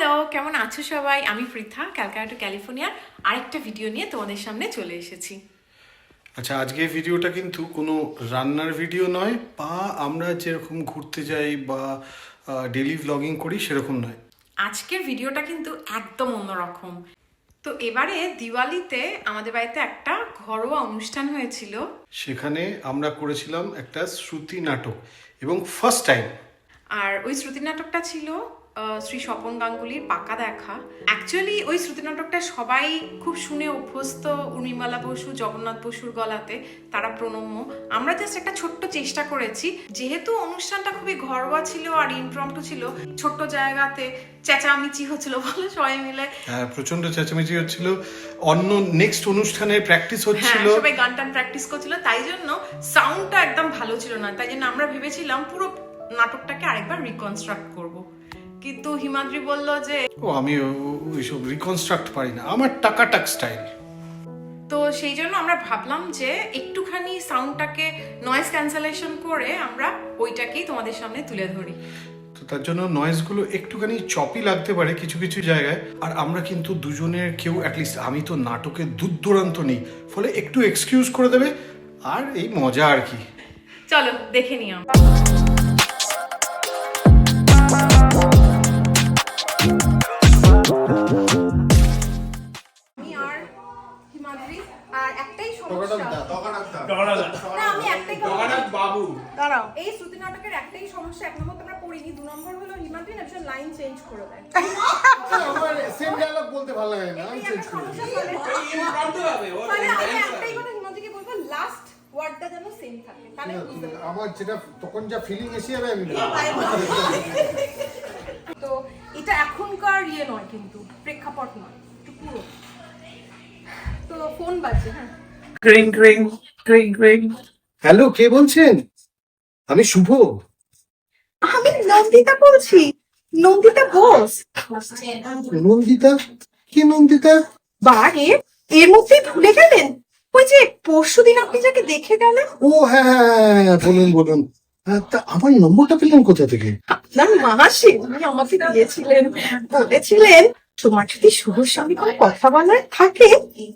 Hello কেমন আছো সবাই? আমি পৃথা ক্যালকাটা টু ক্যালিফোর্নিয়ার আরেকটা ভিডিও নিয়ে তোমাদের সামনে চলে এসেছি। আচ্ছা আজকে ভিডিওটা কিন্তু কোনো রান্নার ভিডিও নয় বা আমরা যেরকম ঘুরতে যাই বা ডেলি ভ্লগিং করি সেরকম নয়। আজকের ভিডিওটা কিন্তু একদম অন্যরকম। তো এবারে দিওয়ালিতে আমাদের বাড়িতে একটা ঘরোয়া অনুষ্ঠান হয়েছিল। সেখানে আমরা করেছিলাম একটা শ্রুতি নাটক এবং ফার্স্ট টাইম আর ওই শ্রুতি নাটকটা ছিল শ্রী স্বপন গাঙ্গুলির পাকা দেখা। অ্যাকচুয়ালি ওই শ্রুতি নাটকটা সবাই খুব শুনে অভ্যস্ত। উর্মিমালা বসু জগন্নাথ বসুর গলাতে তারা প্রণম্য। আমরা জাস্ট একটা ছোট্ট চেষ্টা করেছি। যেহেতু অনুষ্ঠানটা খুবই ঘরোয়া ছিল আর ইমপ্রম্পটু ছিল ছোট্ট জায়গাতে চেঁচামেচি হচ্ছিল বলো সবাই মিলে। হ্যাঁ প্রচণ্ড চেঁচামেচি হচ্ছিল। অন্য নেক্সট অনুষ্ঠানের প্র্যাকটিস হচ্ছিল। সবাই গান টান প্র্যাকটিস করছিল। তাই জন্য সাউন্ডটা একদম ভালো ছিল না। তাই জন্য আমরা ভেবেছিলাম পুরো নাটকটাকে আরেকবার রিকনস্ট্রাক্ট করব। কিন্তু হিমাদ্রি বলল যে ও আমি ওইসব রিকনস্ট্রাক্ট পারি না। আমার টাকাটাক স্টাইল তো সেই জন্য আমরা ভাবলাম যে একটুখানি সাউন্ডটাকে নয়েজ ক্যান্সেলেশন করে আমরা ওইটাকেই তোমাদের সামনে তুলে ধরি। তো তার জন্য নয়েজগুলো একটুখানি চপি লাগতে পারে কিছু কিছু জায়গায়। আর আমরা কিন্তু দুজনের কেউ অ্যাটলিস্ট আমি তো নাটকে দূর দূরান্ত নেই। ফলে একটু এক্সকিউজ করে দেবে। আর এই মজা আর কি। চলো দেখে নিই আমরা বাবু। দাঁড়াও। এই শ্রুতি নাটকের একটাই সমস্যা এক নম্বর তোমরা পড়িনি দু নম্বর হলো হিমাদ্রি না ভীষণ লাইন চেঞ্জ করে দেয়। আমার সেম ডায়লগ বলতে ভালো লাগে না এই একটা সমস্যা ফলে ফলে আমি একটাই কথা হিমাদ্রিকে বলব লাস্ট ওয়ার্ডটা যেন সেম থাকে তাহলে বুঝতে আমার যেটা তখন যা ফিলিং এসে যাবে আমি তো এটা এখনকার ইয়ে নয় কিন্তু প্রেক্ষাপট নয় একটু পুরো। তো ফোন বাজছে হ্যাঁ। গ্রিং গ্রিং গ্রিং গ্রিং হ্যালো কে বলছেন? আমি শুভ। আমি নন্দিতা বলছি। নন্দিতা বোস নন্দিতা? কি নন্দিতা? বারে এর মধ্যে ভুলে গেলেন? ওই যে পরশু দিন আপনি যাকে দেখে গেলেন? ও হ্যাঁ হ্যাঁ, হ্যাঁ বলুন বলুন। তা আমার নম্বরটা পেলেন কোথা থেকে? আপনার মা সেদিনই আমাকে দিয়েছিলেন বলেছিলেন তোমার যদি শুভর সঙ্গে কোনো কথা বলার থাকে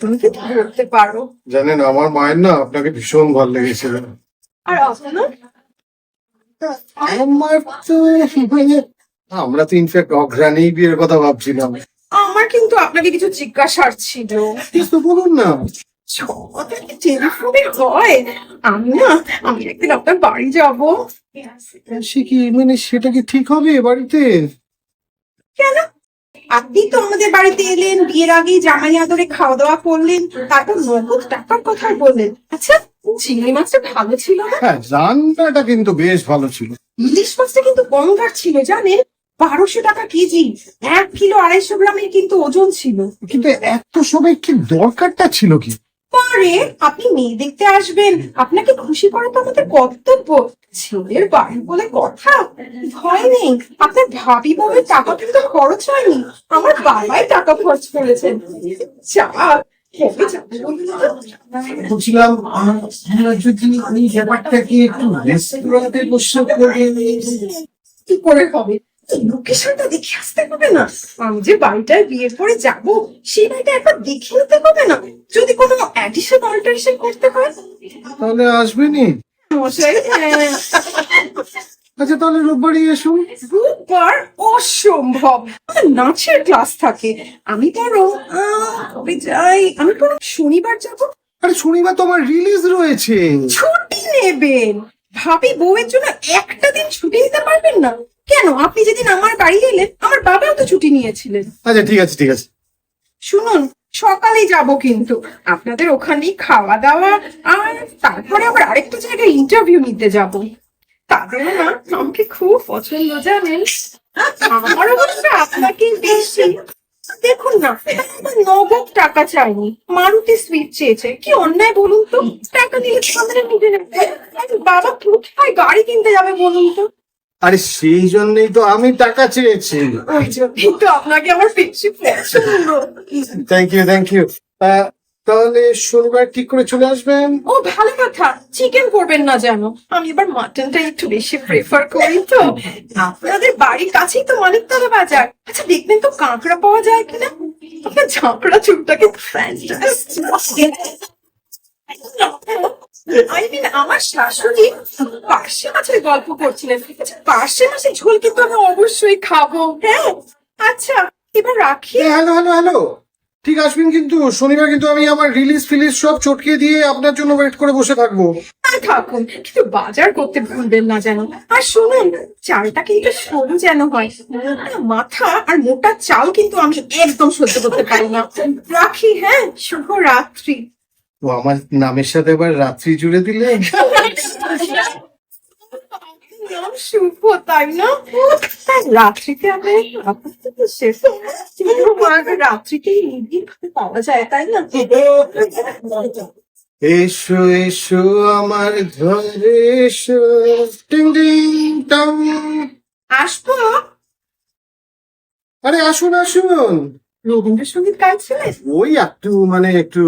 তুমি কিন্তু বলতে পারো? জানেন আমার মায়ের না আপনাকে ভীষণ ভালো লেগেছিল আর আপনার? আমার তো আমরা তো ইনফ্যাক্ট অঘ্রাণেই বিয়ের কথা ভাবছিলাম। আমার কিন্তু আপনাকে কিছু জিজ্ঞাসার ছিল। কিছু বলুন না। টেলিফোনে হয়? আমি না আমি একদিন আপনার বাড়ি যাব। সে কি মানে সেটা কি ঠিক হবে বাড়িতে? কেন? আপনি তো আমাদের বাড়িতে এলেন বিয়ের আগে জামাই আদরে খাওয়া দাওয়া করলেন তারপর নগদ টাকার কথা বললেন। আচ্ছা চিংড়ি মাছটা ভালো ছিল না? হ্যাঁ রান্নাটা কিন্তু বেশ ভালো ছিল। ইলিশ মাছটা কিন্তু গঙ্গার ছিল জানেন? বারোশো টাকা কেজি এক কিলো আড়াইশো গ্রামের কিন্তু ওজন ছিল। কিন্তু এত সবাই কি দরকারটা ছিল কি? পরে আপনি মেয়ে দেখতে আসবেন। আপনাকে খুশি করা তো আমাদের কর্তব্য। ছেলের বাড়ি বলে কথা? ভয় নেই। আপনার ভাবি বউয়ের টাকা কিন্তু খরচ হয়নি। আমার বাবাই টাকা খরচ করেছেন? বলছিলাম আমরা যদি ব্যাপারটাকে একটু রেস্টুরেন্টে বসে করে কি করে হবে? লোকেশনটা দেখে আসতে হবে না। আমি যে বাড়িটায় বিয়ের পরে যাব সেই বাড়িটা একবার দেখে নিতে হবে না। যদি কোনো অ্যাডিশন অল্টারেশন করতে হয়? তাহলে আসবেনি মশাই হ্যাঁ। আচ্ছা তাহলে রোববারই এসো। রোববার অসম্ভব। নাচের ক্লাস থাকে। আমি বরং কবে যাই? আমি বরং শনিবার যাব। আরে শনিবার তোমার রিলিজ রয়েছে। ছুটি নেবেন। ভাবি বউয়ের জন্য একটা দিন ছুটি দিতে পারবেন না। কেন? আপনি যেদিন আমার বাড়ি এলেন আমার বাবাও তো ছুটি নিয়েছিলেন। আচ্ছা ঠিক আছে ঠিক আছে। শুনুন সকালেই যাব কিন্তু। আপনাদের ওখানেই খাওয়া দাওয়া আর তারপরে আবার আরেকটা জায়গায় ইন্টারভিউ নিতে যাব। তাদের না আমাকে খুব পছন্দ জানেন। আমার অবশ্য আপনাকে বেশি। দেখুন না নগদ টাকা চাইনি। মারুতি সুইট চেয়েছে। কি অন্যায় বলুন তো? টাকা নিলে আমাদের বাবা কোথায় গাড়ি কিনতে যাবে বলুন তো? আরে সেই জন্যই তো আমি টাকা চেয়েছি। তো আপনাকে আমার থ্যাংক ইউ থ্যাংক ইউ তাহলে শনিবার ঠিক করে চলে আসবেন? ও ভালো কথা। চিকেন করবেন না যেন। আমি এবার মাটনটা একটু বেশি প্রেফার করি তো। আপনাদের বাড়ির কাছেই তো মানিকতলা বাজার। আচ্ছা দেখবেন তো কাঁকড়া পাওয়া যায় কিনা? আপনার ঝাঁকড়া চুলটাকে আই মিন আমার শাশুড়ি পার্শে মাছের গল্প করছিলেন। পার্শে মাছের ঝোল কিন্তু আমি অবশ্যই খাব। হ্যাঁ আচ্ছা এবার রাখি। Hello hello hello. ঠিক আসবেন কিন্তু শনিবার কিন্তু আমি আমার রিলিজ ফিলিজ সব চটকে দিয়ে আপনার জন্য ওয়েট করে বসে থাকব। থাকুন কিন্তু বাজার করতে ভুলবেন না যেন। আর শুনুন চালটা কিন্তু সরু যেন হয়। মোটা মাথা আর মোটা চাল কিন্তু আমি একদম সহ্য করতে পারি না। রাখি হ্যাঁ শুভ রাত্রি ও আমার নামের সাথে আবার রাত্রি জুড়ে দিলে? নাম শুভ তাই না? রাত্রিতে আমরা শেষ কিন্তু আমার রাত্রিতেই নিবিড় ভাবে পাওয়া যায় তাই না? এসো এসো আমার ঘরে এসো। টিং টিং টং। আসব? আরে আসুন আসুন। রবীন্দ্রসঙ্গীত গাইছিলেন? ওই একটু মানে একটু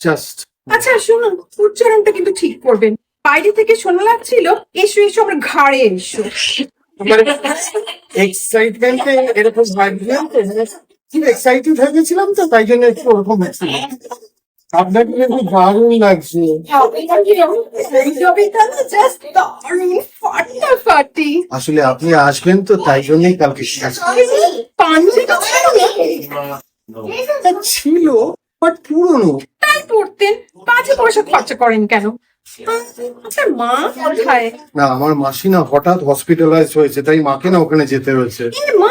জাস্ট আচ্ছা শুনুন উচ্চারণটা কিন্তু ঠিক করবেন। বাইরে থেকে শোনা লাগছিল এসো এসো আমার ঘাড়ে এসো। মানে এক্সাইটমেন্টে এরকম ভাবছিলাম তো খুব এক্সাইটেড হয়ে গেছিলাম তো তাই জন্য একটু ওরকম আপনাকে দারুণ লাগছে। আসলে আপনি আসবেন তো তাই জন্যই কালকে ছিল। বাট পুরনো। তাই পড়তেন। পাঁচে পয়সা খরচা করেন কেন? আপনার মা কোথায় না আমার মাসি না হঠাৎ হসপিটালাইজ হয়েছে তাই মাকে না ওখানে যেতে হয়েছে। এ মা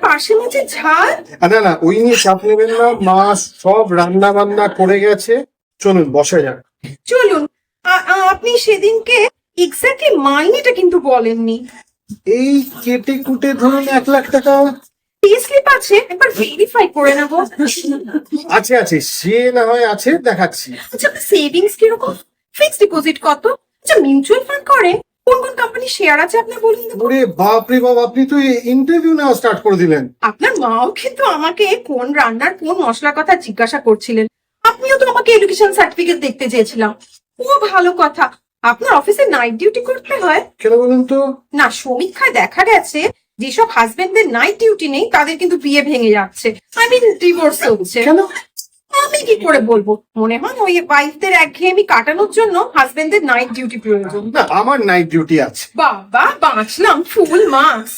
পাশে মাঝে ঝাল না না ওই নিয়ে চাপ নেবেন না। মা সব রান্না বান্না করে গেছে। চলুন বসা যাক। চলুন। আ- আ- আপনি সেদিনকে এক্স্যাক্টলি মাইনেটা কিন্তু বলেননি। এই কেটে কুটে ধরুন এক লাখ টাকা স্লিপ আছে একবার ভেরিফাই করে নেব। আছে আছে সে না হয় আছে দেখাচ্ছি। আচ্ছা আপনার সেভিংস কীরকম? ফিক্সড ডিপোজিট কত? আচ্ছা মিউচুয়াল ফান্ড করে কোন কোন কোম্পানি শেয়ার আছে আপনার বলুন তো? ওরে বাপ রে বাপ আপনি তো ইন্টারভিউ নেওয়া স্টার্ট করে দিলেন। আপনার মাও কিন্তু আমাকে কোন রান্নার কোন মশলার কথা জিজ্ঞাসা করছিলেন। আপনিও তো আমাকে এডুকেশন সার্টিফিকেট দেখতে চেয়েছিলাম। ও ভালো কথা। আপনার অফিসে নাইট ডিউটি করতে হয়। কেন বলুন তো? না সমীক্ষায় দেখা গেছে যেসব হাজবেন্ডদের নাইট ডিউটি নেই তাদের কিন্তু বিয়ে ভেঙে যাচ্ছে। আই মিন ডিভোর্স হচ্ছে আমি কি করে বলব? মনে হয় ওই ওয়াইফদের একঘেয়েমি কাটানোর জন্য হাজবেন্ডদের নাইট ডিউটি প্রয়োজন। না আমার নাইট ডিউটি আছে। বাবা বাঁচলাম ফুল মাস।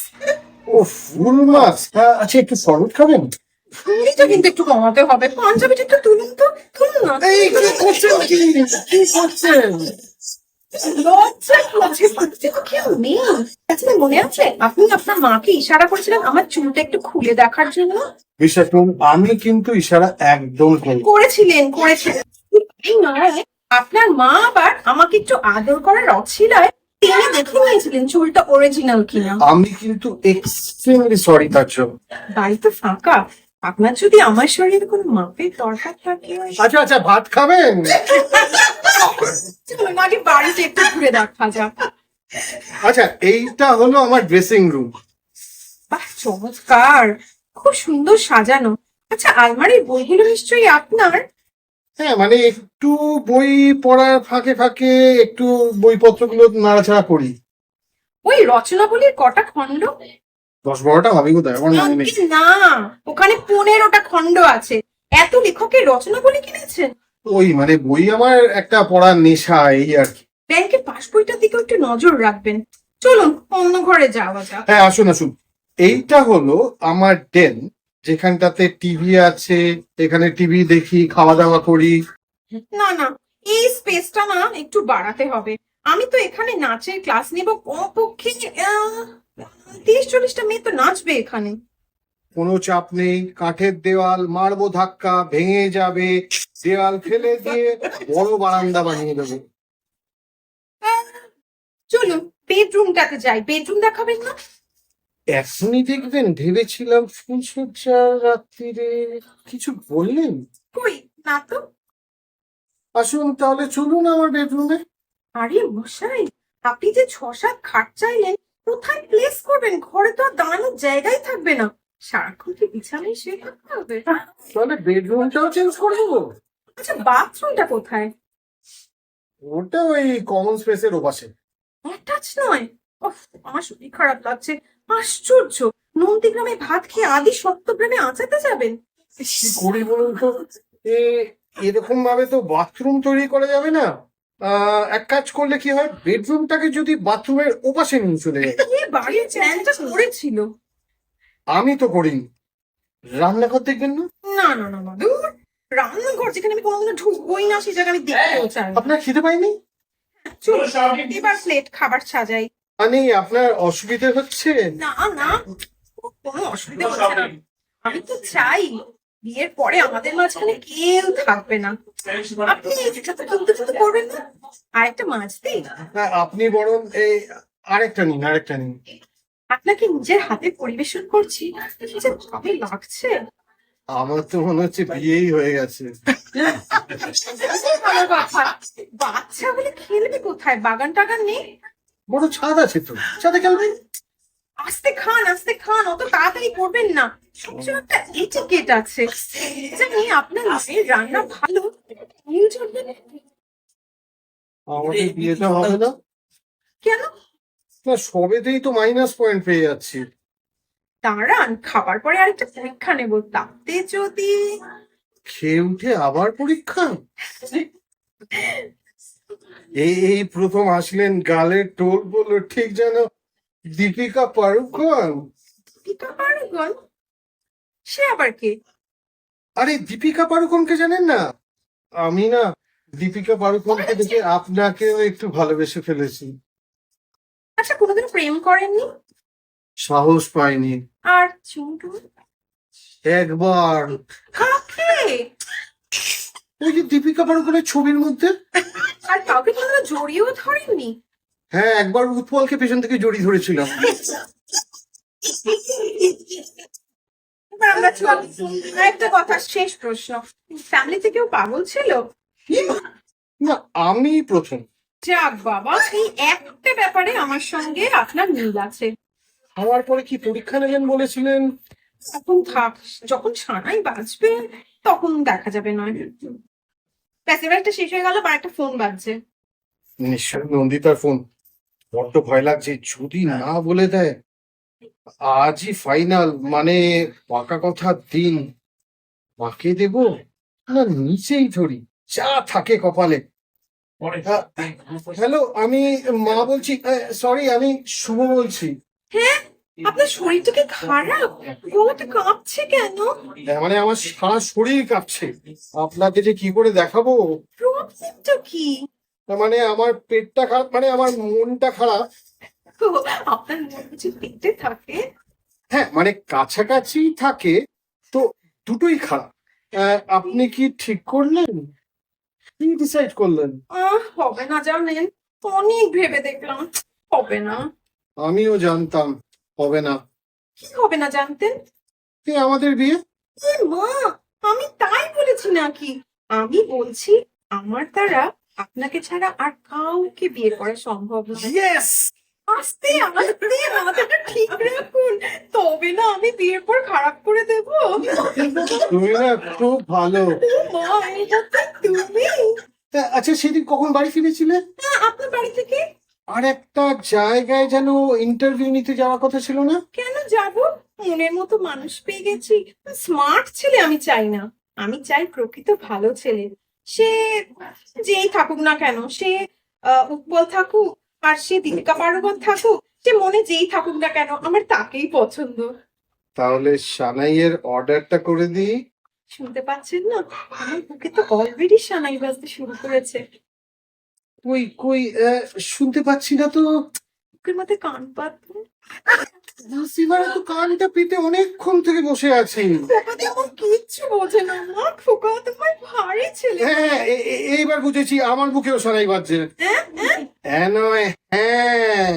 ও ফুল মাছ আচ্ছা একটু শরবত খাবেন? ফুলিটা কিন্তু একটু কমাতে হবে। পাঞ্জাবিটা একটু তুলুন তো তুলুন না। লজ্জা তো কেউ নেই আচ্ছা মনে আছে আপনি আপনার মাকে ইশারা করেছিলেন আমার চুলটা একটু খুলে দেখার জন্য বিশ্বাস করুন আমি কিন্তু ইশারা একদম করেছিলেন করেছিলেন আপনার মা আবার আমাকে একটু আদর করার অছিলায় তিনি দেখে নিয়েছিলেন চুলটা অরিজিনাল কিনা? আমি কিন্তু এক্সট্রিমলি সরি তার জন্য বাড়ি তো ফাঁকা আপনার যদি আমার শরীরে কোনো মাপের দরকার থাকে আচ্ছা আচ্ছা ভাত খাবেন? চলুন আগে বাড়িতে একটু ঘুরে দেখা যাক আচ্ছা এইটা হলো আমার ড্রেসিং রুম বাহ চমৎকার। খুব সুন্দর সাজানো। আচ্ছা আলমারির বইগুলো নিশ্চয়ই আপনার? হ্যাঁ মানে একটু বই পড়ার ফাঁকে ফাঁকে একটু বইপত্রগুলো নাড়াচাড়া করি। ওই রচনাবলীর কটা খণ্ড? দশ বারোটা? ভাবি কোথায়? আমার মনে নেই। না ওখানে পনেরোটা খণ্ড আছে। এত লেখকের রচনাবলী কিনেছেন? ওই মানে বই আমার একটা পড়ার নেশা এই আর কি। ব্যাংকের পাস বইটার দিকে একটু নজর রাখবেন। চলুন অন্য ঘরে যাওয়া যাক। হ্যাঁ আসুন আসুন। এইটা হলো আমার ডেন যেখানটাতে টিভি আছে এখানে টিভি দেখি খাওয়া দাওয়া করি। না না এই স্পেসটা না একটু বাড়াতে হবে। আমি তো এখানে নাচের ক্লাস নিব কমপক্ষে তিরিশ চল্লিশটা মেয়ে তো নাচবে এখানে। কোনো চাপ নেই কাঠের দেওয়াল মারবো ধাক্কা ভেঙে যাবে। দেওয়াল ফেলে দিয়ে বড় বারান্দা বানিয়ে দেবো। চলুন বেডরুমটাতে যাই। বেডরুম দেখাবেন না? এখনই দেখবেন ভেবেছিলাম ফুলসজ্জা রাত্রিরে কিছু বললেন। কই? না তো। আসুন তাহলে চলুন আমার বেডরুমে। আরে মশাই আপনি যে ছ সাত খাট চাইলেন কোথায় প্লেস করবেন? ঘরে তো আর দাঁড়ানোর জায়গাই থাকবে না। সারাক্ষণ কি বিছানায় শুয়ে থাকতে হবে? তাহলে বেডরুমটাও চেঞ্জ করে দেবো। আচ্ছা বাথরুমটা কোথায়? ওটা ওই কমন স্পেসের ওপাশে। অ্যাটাচ নয়? ওফ আমার শরীর খারাপ লাগছে। আশ্চর্য! নন্দীগ্রামে ভাত খেয়ে আদি সত্যগ্রামে আঁচাতে যাবেন? কি করি বলুন তো? এ এরকম ভাবে তো বাথরুম তৈরি করা যাবে না। আহ, এক কাজ করলে কি হয়? বেডরুমটাকে যদি বাথরুমের ওপাশে নিয়ে চলে যায়। এ বাড়ির প্ল্যানটা করেছিল। আমি তো করিনি। রান্নাঘর দেখবেন না? না না না না দূর। রান্নাঘর যেখানে আমি কোনোদিনও ঢুকবোই না সেই জায়গা আমি দেখতেও চাই না। আপনার খিদে পাইনি? চল, এবার প্লেট খাবার সাজাই। মানে আপনার অসুবিধা হচ্ছে? না না কোনো অসুবিধা হচ্ছে না। আমি তো চাই বিয়ের পরে আমাদের মাঝখানে কেউ থাকবে না। আপনি এটা তো করবেন না। আর একটা মাছ দিই হ্যাঁ, আপনি বরং এই আরেকটা নিন আরেকটা নিন। আপনাকে নিজের হাতে পরিবেশন করছি কি যে ভাবে লাগছে? আমার তো মনে হচ্ছে বিয়েই হয়ে গেছে। বাচ্চা বলে খেলবে কোথায়? বাগান টাগান নেই? বড় ছাদ আছে তো। ছাদে খেলবেন আস্তে খান আস্তে খান অত তাড়াতাড়ি করবেন না। সবসময় একটা এটিকেট আছে। জানি আপনার মায়ের রান্না ভালো? ভুল চলবে আমাদের বিয়েটা হবে না? কেন? না সবেতেই তো মাইনাস পয়েন্ট পেয়ে যাচ্ছি। দাঁড়ান খাবার পরে আরেকটা পরীক্ষা নেব। তাতে যদি খেয়ে উঠে আবার পরীক্ষা? এই এই প্রথম আসলেন গালের টোল বলল ঠিক যেন দীপিকা পাড়ুকন। দীপিকা পাড়ুকন? সে আবার কে? আরে দীপিকা পাড়ুকনকে জানেন না? আমি না দীপিকা পাড়ুকনকে দেখে আপনাকেও একটু ভালোবেসে ফেলেছি। আচ্ছা কোনোদিন প্রেম করেননি? সাহস পাইনি। আর চুমটু একবার। কাকে? ওই যে দীপিকা পাড়ুকনের ছবির মধ্যে। আর কাউকে কোনোদিন জড়িয়েও ধরেননি? হ্যাঁ একবার উৎপলকে পেছন থেকে জড়িয়ে ধরেছিলাম। এবার আমরা চলি একটা কথা শেষ প্রশ্ন। ফ্যামিলিতে কেউ পাগল ছিল? না আমি প্রথম। যাক বাবা এই একটা ব্যাপারে আমার সঙ্গে আপনার মিল আছে। খাওয়ার পরে কি পরীক্ষা নেবেন বলেছিলেন? এখন থাক যখন সানাই বাজবে তখন দেখা যাবে নয়। ব্যাস এবার একটা শেষ হয়ে গেল বা একটা ফোন বাজছে। নিশ্চয়ই নন্দিতার ফোন বড্ড ভয় লাগছে যদি না বলে দেয় আজই ফাইনাল মানে পাকা কথা দিন। মাকে দেব না নিচেই ধরি যা থাকে কপালে। হ্যালো আমি মা বলছি সরি আমি শুভ বলছি। হ্যাঁ? আপনার শরীরটা কি খারাপ? গলাটা কাঁপছে কেন? হ্যাঁ, মানে আমার সারা শরীর কাঁপছে। আপনাকে যে কি করে দেখাবো? প্রবলেমটা কি? মানে আমার পেটটা খারাপ মানে আমার মনটা খারাপ। আপনার মনে হচ্ছে পেটে থাকে? হ্যাঁ মানে কাছাকাছি থাকে তো দুটোই খারাপ। আপনি কি ঠিক করলেন? কি ডিসাইড করলেন? আহ হবে না জানেন? অনেক ভেবে দেখলাম। হবে না। আমিও জানতাম হবে না। কি হবে না জানতেন? এ আমাদের বিয়ে? এ মা আমি তাই বলেছি নাকি? আমি বলছি আমার দ্বারা আপনাকে ছাড়া আর কাউকে বিয়ে করা সম্ভব নয়। ইয়েস আস্তে আস্তে মাথাটা ঠিক রাখুন। তবে না আমি বিয়ের পর খারাপ করে দেব। তুমি না খুব ভালো। মা এটা তো তুমি। আচ্ছা সেদিন কখন বাড়ি ফিরেছিলে? হ্যাঁ, আপনার বাড়ি থেকে? আর একটা জায়গায় যেন ইন্টারভিউ নিতে যাওয়ার কথা ছিল না? কেন যাব? মনের মতো মানুষ পেয়ে গেছি। স্মার্ট ছেলে আমি চাই না। আমি চাই প্রকৃত ভালো ছেলে। সে যেই থাকুক না কেন সে উৎপল থাকুক আর সে দীপিকা পাড়ুকন থাকুক সে মনে যেই থাকুক না কেন আমার তাকেই পছন্দ। তাহলে সানাইয়ের অর্ডারটা করে দিই। শুনতে পাচ্ছেন না? আমার বুকে তো অলরেডি সানাই বাজতে শুরু করেছে। কই কই শুনতে পাচ্ছি না তো। বুকের মধ্যে কান পাতবো। নাসিমারা তো কানটা পেতে অনেকক্ষণ থেকে বসে আছে। কিচ্ছু বোঝে না মা। খোকা তোমার ভারী ছেলে। হ্যাঁ এইবার বুঝেছি আমার বুকেও সরাই বাজছে। হ্যাঁ হ্যাঁ। হ্যাঁ নয় হ্যাঁ।